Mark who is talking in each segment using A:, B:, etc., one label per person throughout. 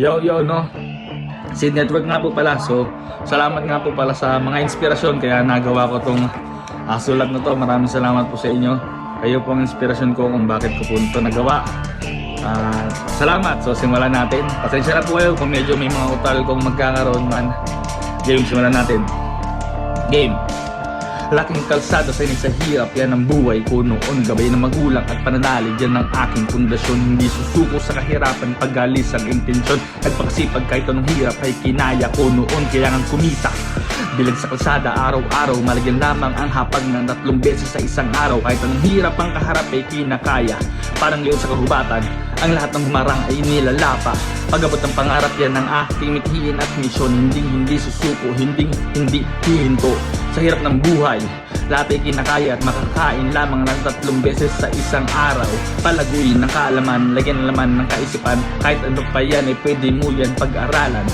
A: Yo, yo, no? Seed Network nga po pala. So, salamat nga po pala sa mga inspirasyon. Kaya nagawa ko tong uh, sulat na to. Maraming salamat po sa inyo. Kayo po ang inspirasyon ko kung bakit ko po ito nagawa. Ah, salamat. So, simulan natin. Pasensya na po kayo kung medyo may mga utal kung magkakaroon man. Game, simulan natin. Game. Laking kalsada sa hirap yan ang buhay ko noon. Gabay ng magulang at pananalig yan ang aking pundasyon. Hindi susuko sa kahirapan pagalis ang intensyon. Nagpakasipag kahit anong hirap ay kinaya ko noon Kailangan kumita. Bilag sa kalsada araw-araw Malagyan lamang ang hapag ng tatlong beses sa isang araw. Kahit anong hirap ang kaharap ay kinakaya. Parang leon sa kahubatan Ang lahat ng humarang ay nilalapa. Pagabot ng pangarap yan ang aking mithiin at misyon. Hindi hindi susuko, hindi hindi hihinto Sa hirap ng buhay lahat ay kinakaya at makakain lamang ng tatlong beses sa isang araw. Palaguin ng kaalaman, lagyan ng laman ng kaisipan. Kahit ano pa yan ay pwede mo yan pag-aralan.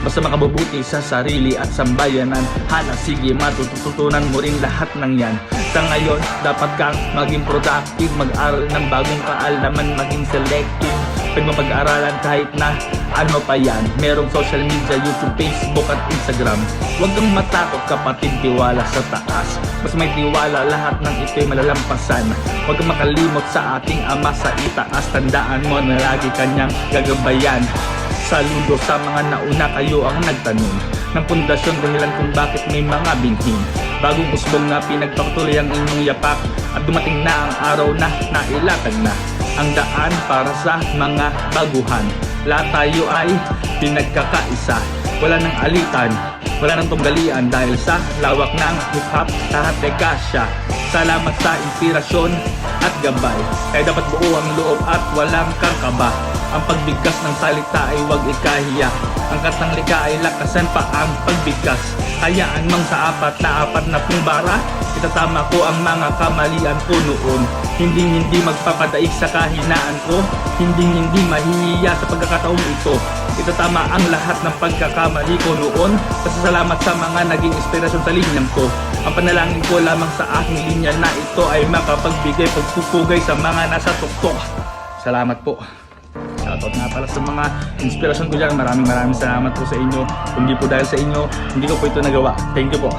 A: Basta makabubuti sa sarili at sambayanan. Hala sige matututunan mo rin lahat ng yan. Sa ngayon dapat kang maging productive Mag-aral ng bagong kaalaman maging selective Pwede mo pag-aralan kahit na ano pa yan. Merong social media, YouTube, Facebook at Instagram. Huwag kang matakot kapatid. Tiwala sa taas. Mas may tiwala lahat ng ito'y malalampasan. Huwag kang makalimot sa ating ama sa itaas. Tandaan mo na lagi kanyang gagabayan. Saludo sa mga nauna kayo ang nagtanong ng pundasyon dahilan kung bakit may mga binhin Bagong usbong na pinagpatuloy ang inyong yapak At dumating na ang araw na nailatag na Ang daan para sa mga baguhan. Lahat tayo ay pinagkakaisa. Wala nang alitan, wala nang tunggalian Dahil sa lawak ng hip-hop lahat ay Salamat sa inspirasyon at gabay. Kaya dapat buo ang loob at walang kakaba ang pagbigkas ng salita ay huwag ikahiya. Ang katang lika ay lakasan pa ang pagbigkas Hayaan mang sa apat na apat na pong bara Itatama ko ang mga kamalian ko noon Hindi hindi magpapadaig sa kahinaan ko Hindi hindi mahihiya sa pagkakataong ito Itatama ang lahat ng pagkakamali ko noon Pasasalamat sa mga naging inspirasyon sa linyam ko Ang panalangin ko lamang sa aking linya na ito ay makapagbigay pagpupugay sa mga nasa tuktok Salamat po. Shoutout nga pala sa mga inspirasyon ko dyan. Maraming maraming salamat po sa inyo. Kung di po dahil sa inyo, hindi ko po ito nagawa. Thank you po.